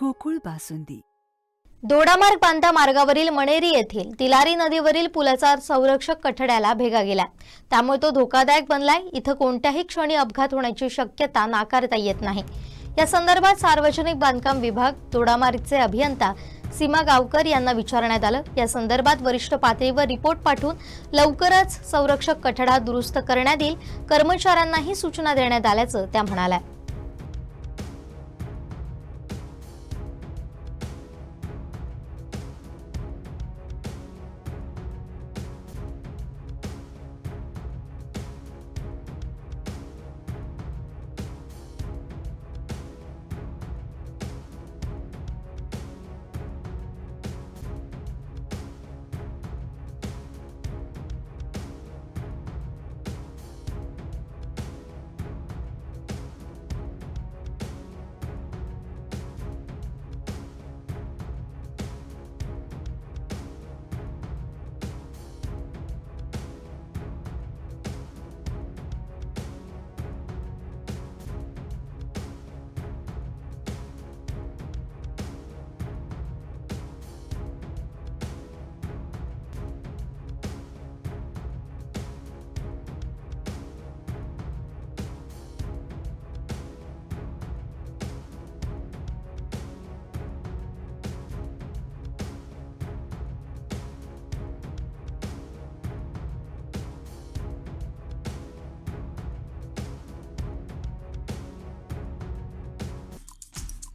गोकुळ बासुंदी. दोडामार्ग पांता मार्गावरील मणेरी येथील तिलारी नदीवरील पुलाचा संरक्षक कठड्याला भेगा गेला. त्यामुळे तो धोकादायक बनलाय. इथं कोणत्याही क्षणी अपघात होण्याची शक्यता नाकारता येत नाही. या संदर्भात सार्वजनिक बांधकाम विभाग दोडामार्गचे अभियंता सीमा गावकर यांना विचारण्यात आलं. या संदर्भात वरिष्ठ पातळीवर रिपोर्ट पाठवून लवकरच संरक्षक कठडा दुरुस्त करण्यात येईल. कर्मचाऱ्यांनाही सूचना देण्यात आल्याचं त्या म्हणाल्या.